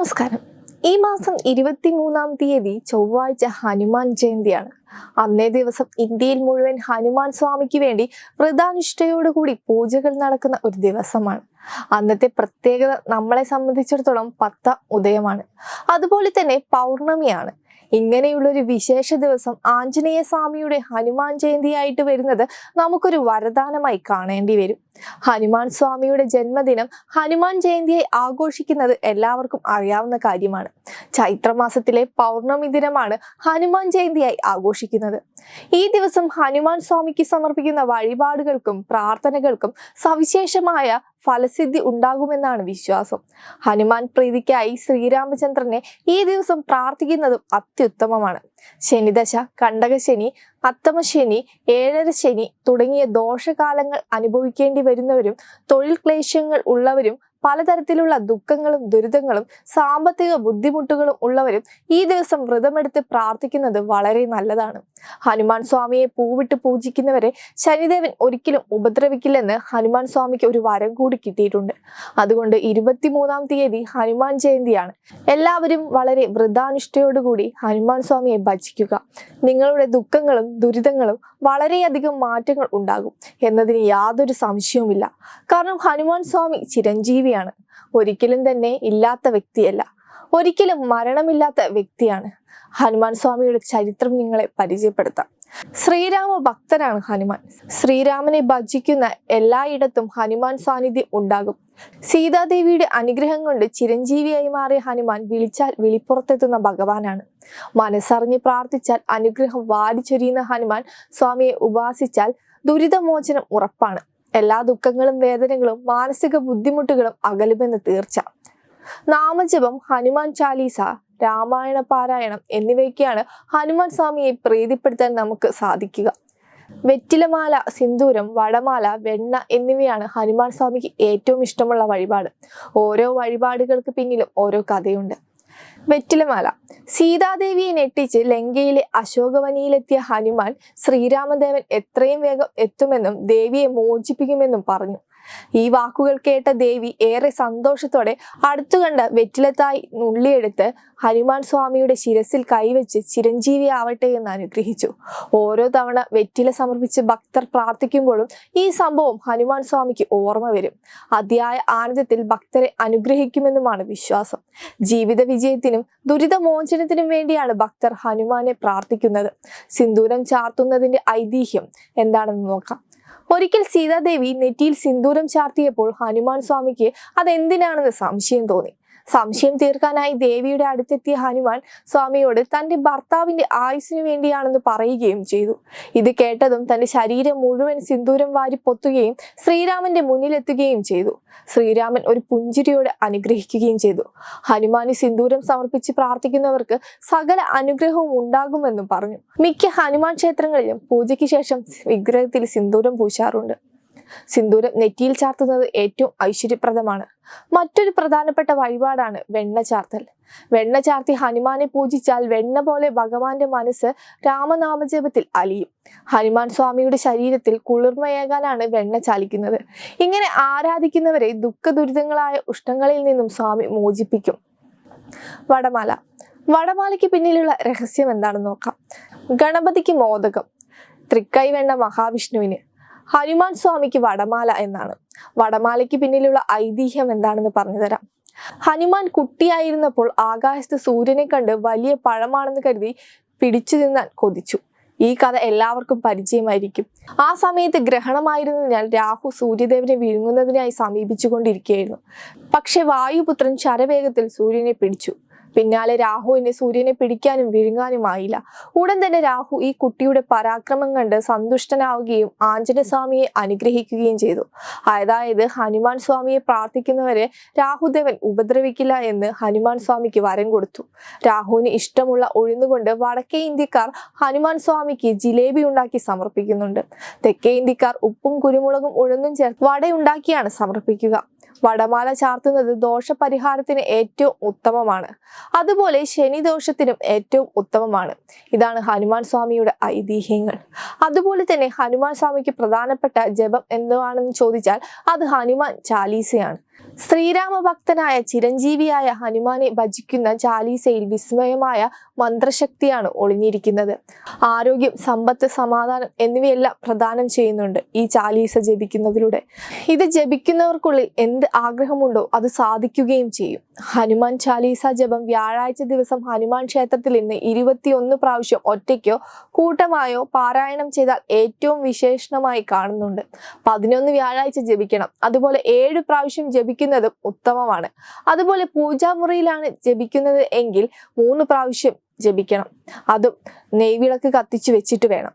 നമസ്കാരം. ഈ മാസം ഇരുപത്തിമൂന്നാം തീയതി ചൊവ്വാഴ്ച ഹനുമാൻ ജയന്തിയാണ്. അന്നേ ദിവസം ഇന്ത്യയിൽ മുഴുവൻ ഹനുമാൻ സ്വാമിക്ക് വേണ്ടി വ്രതാനിഷ്ഠയോടുകൂടി പൂജകൾ നടക്കുന്ന ഒരു ദിവസമാണ്. അന്നത്തെ പ്രത്യേകത നമ്മളെ സംബന്ധിച്ചിടത്തോളം പത്ത ഉദയമാണ്. അതുപോലെ തന്നെ പൗർണമിയാണ്. ഇങ്ങനെയുള്ള ഒരു വിശേഷ ദിവസം ആഞ്ജനേയ സ്വാമിയുടെ ഹനുമാൻ ജയന്തിയായിട്ട് വരുന്നത് നമുക്കൊരു വരദാനമായി കാണേണ്ടി വരും. ഹനുമാൻ സ്വാമിയുടെ ജന്മദിനം ഹനുമാൻ ജയന്തിയായി ആഘോഷിക്കുന്നത് എല്ലാവർക്കും അറിയാവുന്ന കാര്യമാണ്. ചൈത്രമാസത്തിലെ പൗർണമി ദിനമാണ് ഹനുമാൻ ജയന്തിയായി ആഘോഷിക്കുന്നത്. ഈ ദിവസം ഹനുമാൻ സ്വാമിക്ക് സമർപ്പിക്കുന്ന വഴിപാടുകൾക്കും പ്രാർത്ഥനകൾക്കും സവിശേഷമായ ഫലസിദ്ധി ഉണ്ടാകുമെന്നാണ് വിശ്വാസം. ഹനുമാൻ പ്രീതിക്കായി ശ്രീരാമചന്ദ്രനെ ഈ ദിവസം പ്രാർത്ഥിക്കുന്നതും അത്യുത്തമമാണ്. ശനിദശ കണ്ടകശനി അത്തമശനി ഏഴര ശനി തുടങ്ങിയ ദോഷകാലങ്ങൾ അനുഭവിക്കേണ്ടി വരുന്നവരും തൊഴിൽ ക്ലേശങ്ങൾ ഉള്ളവരും പലതരത്തിലുള്ള ദുഃഖങ്ങളും ദുരിതങ്ങളും സാമ്പത്തിക ബുദ്ധിമുട്ടുകളും ഉള്ളവരും ഈ ദിവസം വ്രതമെടുത്ത് പ്രാർത്ഥിക്കുന്നത് വളരെ നല്ലതാണ്. ഹനുമാൻ സ്വാമിയെ പൂവിട്ട് പൂജിക്കുന്നവരെ ശനിദേവൻ ഒരിക്കലും ഉപദ്രവിക്കില്ലെന്ന് ഹനുമാൻ സ്വാമിക്ക് ഒരു വരം കൂടി കിട്ടിയിട്ടുണ്ട്. അതുകൊണ്ട് ഇരുപത്തിമൂന്നാം തീയതി ഹനുമാൻ ജയന്തിയാണ്. എല്ലാവരും വളരെ വ്രതാനിഷ്ഠയോടുകൂടി ഹനുമാൻ സ്വാമിയെ ഭജിക്കുക. നിങ്ങളുടെ ദുഃഖങ്ങളും ദുരിതങ്ങളും വളരെയധികം മാറ്റങ്ങൾ ഉണ്ടാകും എന്നതിന് യാതൊരു സംശയവുമില്ല. കാരണം ഹനുമാൻ സ്വാമി ചിരഞ്ജീവിയാണ് ഒരിക്കലും തന്നെ ഇല്ലാത്ത വ്യക്തിയല്ല. ഒരിക്കലും മരണമില്ലാത്ത വ്യക്തിയാണ്. ഹനുമാൻ സ്വാമിയുടെ ചരിത്രം നിങ്ങളെ പരിചയപ്പെടുത്താം. ശ്രീരാമ ഭക്തനാണ് ഹനുമാൻ. ശ്രീരാമനെ ഭജിക്കുന്ന എല്ലായിടത്തും ഹനുമാൻ സാന്നിധ്യം ഉണ്ടാകും. സീതാദേവിയുടെ അനുഗ്രഹം കൊണ്ട് ചിരഞ്ജീവിയായി മാറിയ ഹനുമാൻ വിളിച്ചാൽ വിളിപ്പുറത്തെത്തുന്ന ഭഗവാനാണ്. മനസ്സറിഞ്ഞ് പ്രാർത്ഥിച്ചാൽ അനുഗ്രഹം വാരിച്ചൊരിയുന്ന ഹനുമാൻ സ്വാമിയെ ഉപാസിച്ചാൽ ദുരിതമോചനം ഉറപ്പാണ്. എല്ലാ ദുഃഖങ്ങളും വേദനകളും മാനസിക ബുദ്ധിമുട്ടുകളും അകലുമെന്ന് തീർച്ച. നാമജപം ഹനുമാൻ ചാലീസ രാമായണ പാരായണം എന്നിവയൊക്കെയാണ് ഹനുമാൻ സ്വാമിയെ പ്രീതിപ്പെടുത്താൻ നമുക്ക് സാധിക്കുക. വെറ്റിലമാല സിന്ദൂരം വടമാല വെണ്ണ എന്നിവയാണ് ഹനുമാൻ സ്വാമിക്ക് ഏറ്റവും ഇഷ്ടമുള്ള വഴിപാട്. ഓരോ വഴിപാടുകൾക്ക് പിന്നിലും ഓരോ കഥയുണ്ട്. വെറ്റിലമാല. സീതാദേവിയെ ഞെട്ടിച്ച് ലങ്കയിലെ അശോകവനിയിലെത്തിയ ഹനുമാൻ ശ്രീരാമദേവൻ എത്രയും വേഗം എത്തുമെന്നും ദേവിയെ മോചിപ്പിക്കുമെന്നും പറഞ്ഞു. ഈ വാക്കുകൾ കേട്ട ദേവി ഏറെ സന്തോഷത്തോടെ അടുത്തു കണ്ട വെറ്റിലത്തായി നുള്ളിയെടുത്ത് ഹനുമാൻ സ്വാമിയുടെ ശിരസിൽ കൈവച്ച് ചിരഞ്ജീവി ആവട്ടെ എന്ന് അനുഗ്രഹിച്ചു. ഓരോ തവണ വെറ്റില സമർപ്പിച്ച് ഭക്തർ പ്രാർത്ഥിക്കുമ്പോഴും ഈ സംഭവം ഹനുമാൻ സ്വാമിക്ക് ഓർമ്മ വരും. അതിയായ ആനന്ദത്തിൽ ഭക്തരെ അനുഗ്രഹിക്കുമെന്നുമാണ് വിശ്വാസം. ജീവിത വിജയത്തിനും ദുരിതമോചനത്തിനും വേണ്ടിയാണ് ഭക്തർ ഹനുമാനെ പ്രാർത്ഥിക്കുന്നത്. സിന്ദൂരം ചാർത്തുന്നതിന്റെ ഐതിഹ്യം എന്താണെന്ന് നോക്കാം. ഒരിക്കൽ സീതാദേവി നെറ്റിയിൽ സിന്ദൂരം ചാർത്തിയപ്പോൾ ഹനുമാൻ സ്വാമിക്ക് അതെന്തിനാണെന്ന് സംശയം തോന്നി. സംശയം തീർക്കാനായി ദേവിയുടെ അടുത്തെത്തിയ ഹനുമാൻ സ്വാമിയോട് തന്റെ ഭർത്താവിന്റെ ആയുസിനു വേണ്ടിയാണെന്ന് പറയുകയും ചെയ്തു. ഇത് കേട്ടതും തന്റെ ശരീരം മുഴുവൻ സിന്ദൂരം വാരി പൊത്തുകയും ശ്രീരാമന്റെ മുന്നിലെത്തുകയും ചെയ്തു. ശ്രീരാമൻ ഒരു പുഞ്ചിരിയോടെ അനുഗ്രഹിക്കുകയും ചെയ്തു. ഹനുമാന് സിന്ദൂരം സമർപ്പിച്ച് പ്രാർത്ഥിക്കുന്നവർക്ക് സകല അനുഗ്രഹവും ഉണ്ടാകുമെന്നും പറഞ്ഞു. മിക്ക ഹനുമാൻ ക്ഷേത്രങ്ങളിലും പൂജയ്ക്ക് ശേഷം വിഗ്രഹത്തിൽ സിന്ദൂരം പൂശാറുണ്ട്. സിന്ദൂരം നെറ്റിയിൽ ചാർത്തുന്നത് ഏറ്റവും ഐശ്വര്യപ്രദമാണ്. മറ്റൊരു പ്രധാനപ്പെട്ട വഴിപാടാണ് വെണ്ണ ചാർത്തൽ. വെണ്ണ ചാർത്തി ഹനുമാനെ പൂജിച്ചാൽ വെണ്ണ പോലെ ഭഗവാന്റെ മനസ്സ് രാമനാമജപത്തിൽ അലിയും. ഹനുമാൻ സ്വാമിയുടെ ശരീരത്തിൽ കുളിർമയേകാനാണ് വെണ്ണ ചാലിക്കുന്നത്. ഇങ്ങനെ ആരാധിക്കുന്നവരെ ദുഃഖ ദുരിതങ്ങളായ ഉഷ്ണങ്ങളിൽ നിന്നും സ്വാമി മോചിപ്പിക്കും. വടമാല. വടമാലയ്ക്ക് പിന്നിലുള്ള രഹസ്യം എന്താണെന്ന് നോക്കാം. ഗണപതിക്ക് മോദകം. തൃക്കൈ വെണ്ണ മഹാവിഷ്ണുവിന്. ഹനുമാൻ സ്വാമിക്ക് വടമാല എന്നാണ്. വടമാലയ്ക്ക് പിന്നിലുള്ള ഐതിഹ്യം എന്താണെന്ന് പറഞ്ഞുതരാം. ഹനുമാൻ കുട്ടിയായിരുന്നപ്പോൾ ആകാശത്ത് സൂര്യനെ കണ്ട് വലിയ പഴമാണെന്ന് കരുതി പിടിച്ചു നിന്നാൽ കൊതിച്ചു. ഈ കഥ എല്ലാവർക്കും പരിചയമായിരിക്കും. ആ സമയത്ത് ഗ്രഹണമായിരുന്നതിനാൽ രാഹു സൂര്യദേവനെ വിഴുങ്ങുന്നതിനായി സമീപിച്ചുകൊണ്ടിരിക്കുകയായിരുന്നു. പക്ഷെ വായുപുത്രൻ ശരവേഗത്തിൽ സൂര്യനെ പിടിച്ചു. പിന്നാലെ രാഹുവിന് സൂര്യനെ പിടിക്കാനും വിഴുങ്ങാനുമായില്ല ഉടൻ തന്നെ രാഹു ഈ കുട്ടിയുടെ പരാക്രമം കണ്ട് സന്തുഷ്ടനാവുകയും ആഞ്ജനസ്വാമിയെ അനുഗ്രഹിക്കുകയും ചെയ്തു. അതായത് ഹനുമാൻ സ്വാമിയെ പ്രാർത്ഥിക്കുന്നവരെ രാഹുദേവൻ ഉപദ്രവിക്കില്ല എന്ന് ഹനുമാൻ സ്വാമിക്ക് വരം കൊടുത്തു. രാഹുവിന് ഇഷ്ടമുള്ള ഉഴുന്നുകൊണ്ട് വടക്കേ ഇന്ത്യക്കാർ ഹനുമാൻ സ്വാമിക്ക് ജിലേബി ഉണ്ടാക്കി സമർപ്പിക്കുന്നുണ്ട്. തെക്കേ ഇന്ത്യക്കാർ ഉപ്പും കുരുമുളകും ഉഴുന്നും ചേർത്ത് വടയുണ്ടാക്കിയാണ് സമർപ്പിക്കുക. വടമാല ചാർത്തുന്നത് ദോഷപരിഹാരത്തിന് ഏറ്റവും ഉത്തമമാണ്. അതുപോലെ ശനിദോഷത്തിനും ഏറ്റവും ഉത്തമമാണ്. ഇതാണ് ഹനുമാൻ സ്വാമിയുടെ ഐതിഹ്യങ്ങൾ. അതുപോലെ തന്നെ ഹനുമാൻ സ്വാമിക്ക് പ്രധാനപ്പെട്ട ജപം എന്താണെന്ന് ചോദിച്ചാൽ അത് ഹനുമാൻ ചാലീസയാണ്. ശ്രീരാമ ഭക്തനായ ചിരഞ്ജീവിയായ ഹനുമാനെ ഭജിക്കുന്ന ചാലീസയിൽ വിസ്മയമായ മന്ത്രശക്തിയാണ് ഒളിഞ്ഞിരിക്കുന്നത്. ആരോഗ്യം സമ്പത്ത് സമാധാനം എന്നിവയെല്ലാം പ്രദാനം ചെയ്യുന്നുണ്ട് ഈ ചാലീസ ജപിക്കുന്നതിലൂടെ. ഇത് ജപിക്കുന്നവർക്കുള്ളിൽ എന്ത് ആഗ്രഹമുണ്ടോ അത് സാധിക്കുകയും ചെയ്യും. ഹനുമാൻ ചാലീസ ജപം വ്യാഴാഴ്ച ദിവസം ഹനുമാൻ ക്ഷേത്രത്തിൽ നിന്ന് ഇരുപത്തിയൊന്ന് പ്രാവശ്യം ഒറ്റയ്ക്കോ കൂട്ടമായോ പാരായണം ചെയ്താൽ ഏറ്റവും വിശേഷണമായി കാണുന്നുണ്ട്. പതിനൊന്ന് വ്യാഴാഴ്ച ജപിക്കണം. അതുപോലെ ഏഴ് പ്രാവശ്യം ജപിക്കുന്നതും ഉത്തമമാണ്. അതുപോലെ പൂജാമുറിയിലാണ് ജപിക്കുന്നത് എങ്കിൽ മൂന്ന് പ്രാവശ്യം ജപിക്കണം. അതും നെയ്വിളക്ക് കത്തിച്ചു വെച്ചിട്ട് വേണം.